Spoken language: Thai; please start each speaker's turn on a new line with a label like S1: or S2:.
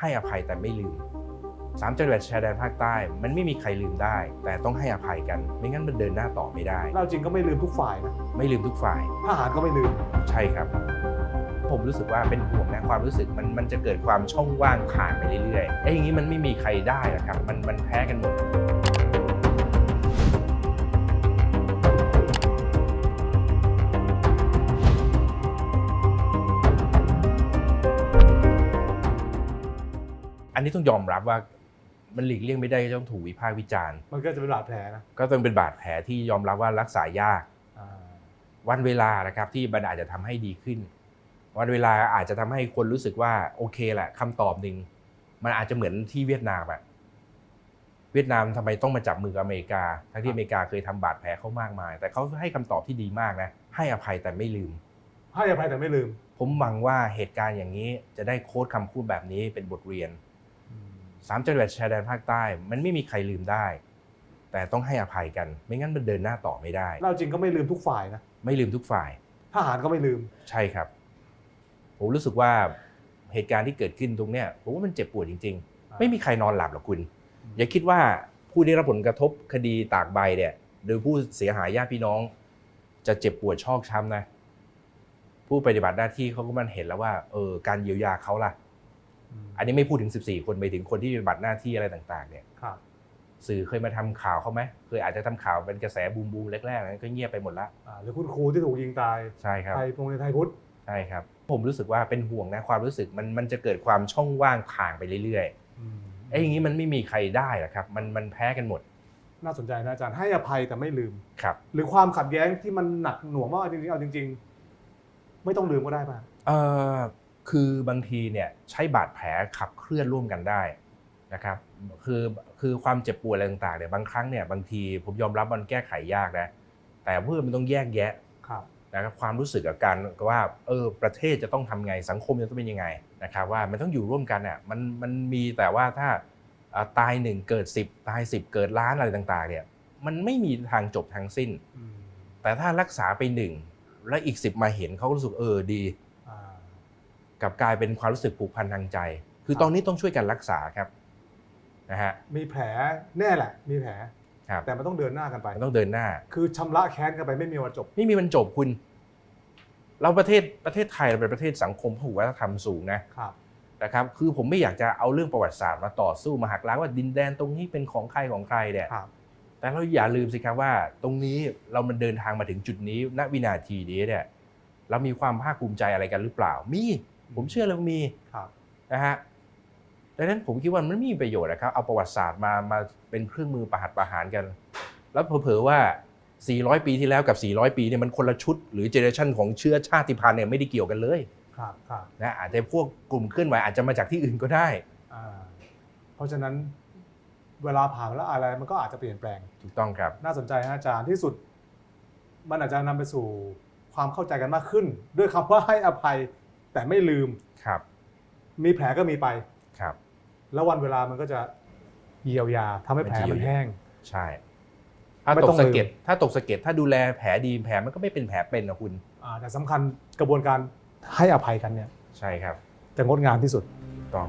S1: ให้อภัยแต่ไม่ลืมสามจังหวัดชายแดนภาคใต้ มันไม่มีใครลืมได้ แต่ต้องให้อภัยกัน ไม่งั้นมันเดินหน้าต่อไม่ได้
S2: เราจริงก็ไม่ลืมทุกฝ่ายนะ
S1: ไม่ลืมทุกฝ่าย
S2: ทหารก็ไม่ลืม
S1: ใช่ครับ ผมรู้สึกว่าเป็นห่วงนะความรู้สึกมันมันจะเกิดความช่องว่างขาดไปเรื่อยๆไอ้อย่างนี้มันไม่มีใครได้หรอกครับ มันมันแพ้กันหมด อันนี้ต้องยอมรับว่ามันหลีกเลี่ยงไม่ได้ที่ต้องถูกวิพากษ์วิจารณ์
S2: มันก็จะเป็นบาดแผลนะ
S1: ก็ต้องเป็นบาดแผลที่ยอมรับว่ารักษายาก
S2: อ่า
S1: วันเวลานะครับที่มันอาจจะทำให้ดีขึ้น วันเวลาอาจจะทำให้คนรู้สึกว่าโอเคแหละคำตอบหนึ่งมันอาจจะเหมือนที่เวียดนามอะเวียดนามทำไมต้องมาจับมือกับอเมริกา ทั้งที่อเมริกาเคยทำบาดแผลเขามากมาย แต่เขาให้คำตอบที่ดีมากนะให้อภัยแต่ไม่ลืม
S2: ให้อภัยแต่ไม่ลืม
S1: ผมหวังว่าเหตุการณ์อย่างนี้จะได้โค้ดคำพูดแบบนี้เป็นบทเรียน สามจังหวัดชายแดนภาคใต้ มันไม่มีใครลืมได้ แต่ต้องให้อภัยกัน ไม่งั้นมันเดินหน้าต่อไม่ได้
S2: เราจริงก็ไม่ลืมทุกฝ่ายนะ
S1: ไม่ลืมทุกฝ่าย
S2: ทหารก็ไม่ลืม
S1: ใช่ครับ ผมรู้สึกว่าเหตุการณ์ที่เกิดขึ้นตรงเนี้ยผมว่ามันเจ็บปวดจริง
S2: อ่า
S1: ๆไม่มีใครนอนหลับหรอกคุณ อย่าคิดว่าผู้ได้รับผลกระทบคดีตากใบเนี่ย โดยผู้เสียหายญาติพี่น้อง จะเจ็บปวดชอกช้ำนะ ผู้ปฏิบัติหน้าที่เขาก็มันเห็นแล้วว่าเออการเยียวยาเขาล่ะ
S2: ม
S1: อันนี้ไม่พูดถึง 14 คนไปถึงคนที่ปฏิบัติหน้าที่อะไรต่างๆ เนี่ย
S2: ครับ
S1: สื่อเคยมาทำข่าวเขาไหมเคยอาจจะทำข่าวเป็นกระแสบูมบูมๆแรกๆนั้นก็เงียบไปหมดละ
S2: อ่าหรือคุณครูที่ถูกยิงตาย
S1: ใช่ครับ
S2: ไทยโรงเรียนไทยพุทธ
S1: ใช่ครับ ผมรู้สึกว่าเป็นห่วงนะความรู้สึกมันมันจะเกิดความช่องว่างถ่างไปเรื่อยๆไอ้อย่างนี้มันไม่มีใครได้หรอกครับ มันมันแพ้กันหมด
S2: น่าสนใจนะอาจารย์ให้อภัยแต่ไม่ลืม
S1: ครับ
S2: หรือความขัดแย้งที่มันหนักหน่วงมากจริงๆเอาจริง ๆ ไม่ต้องลืมก็ได้ป่ะ
S1: เอ่อ คือบางทีเนี่ยใช้บาดแผลขับเคลื่อนร่วมกันได้นะครับคือคือความเจ็บปวดอะไรต่างๆเนี่ยบางครั้งเนี่ยบางทีผมยอมรับมันแก้ไขยากนะแต่เพื่อมันต้องแยกแยะ
S2: ครับ
S1: นะครับความรู้สึกกับการว่าเออประเทศจะต้องทำไงสังคมจะต้องเป็นยังไงนะครับว่ามันต้องอยู่ร่วมกันอะมันมันมีแต่ว่าถ้าอ่าตายหนึ่งเกิด 10 ตาย 10 เกิดล้านอะไรต่างๆเนี่ยมันไม่มีทางจบทั้งสิ้น
S2: อืม
S1: แต่ถ้ารักษาไปหนึ่งแล้วอีก 10 มาเห็นเขาก็รู้สึกเออดี
S2: อ่า
S1: กลับกลายเป็นความรู้สึกผูกพันทางใจ คือ
S2: ครับ
S1: ตอนนี้ต้องช่วยกันรักษาครับนะฮะ
S2: มีแผลแน่แหละ มีแผล
S1: ครับ
S2: แต่มันต้องเดินหน้ากันไป
S1: มันต้องเดินหน้า
S2: คือชำระแค้นกันไปไม่มีวันจบ
S1: ไม่มีวันจบคุณ เราประเทศประเทศไทยเราเป็นประเทศสังคมพหุวัฒนธรรมสูงนะ
S2: ครับ
S1: นะครับ คือผมไม่อยากจะเอาเรื่องประวัติศาสตร์มาต่อสู้มาหักล้างว่าดินแดนตรงนี้เป็นของใครของใครเนี่ย
S2: ครับ
S1: แต่เราอย่าลืมสิครับว่า ตรงนี้เรามันเดินทางมาถึงจุดนี้ ณวินาทีนี้เนี่ยเรามีความภาคภูมิใจอะไรกันหรือเปล่า มี ผมเชื่อเลยว่ามี
S2: ครับ
S1: นะฮะดังนั้นผมคิดว่ามันไม่มีประโยชน์นะครับ เอาประวัติศาสตร์มามาเป็นเครื่องมือประหัตประหารกัน แล้วเผลอๆว่า 400 ปีที่แล้วกับ 400 ปีเนี่ยมันคนละชุด หรือเจเนอเรชันของเชื้อชาติพันธุ์เนี่ยไม่ได้เกี่ยวกันเลย
S2: ครับครับ
S1: นะอาจจะพวกกลุ่มเคลื่อนไหวอาจจะมาจากที่อื่นก็ได้
S2: อ่าเพราะฉะนั้นเวลาผ่านแล้วอะไรมันก็อาจจะเปลี่ยนแปลง
S1: ถูกต้องครับ
S2: น่าสนใจฮะอาจารย์ที่สุด มันอาจจะนำไปสู่ความเข้าใจกันมากขึ้น ด้วยคำว่าให้อภัย แต่ไม่ลืม
S1: ครับ
S2: มีแผลก็มีไป
S1: ครับ
S2: แล้ววันเวลามันก็จะเยียวยาทำให้แผล
S1: มันจะเยีย
S2: มั
S1: วนยา
S2: แห้ง
S1: ใช่ ถ้า
S2: ไม่
S1: ต
S2: ต้
S1: ก
S2: อง
S1: สะ
S2: ลืม
S1: เก็ดถ้าตกสะเก็ดถ้าดูแลแผลดีแผลมันก็ไม่เป็นแผลเป็นนะคุณ
S2: อ่าแต่สำคัญกระบวนการให้อภัยกันเนี่ย
S1: ใช่ครับ
S2: จะงดงามที่สุด
S1: ถูกต้อง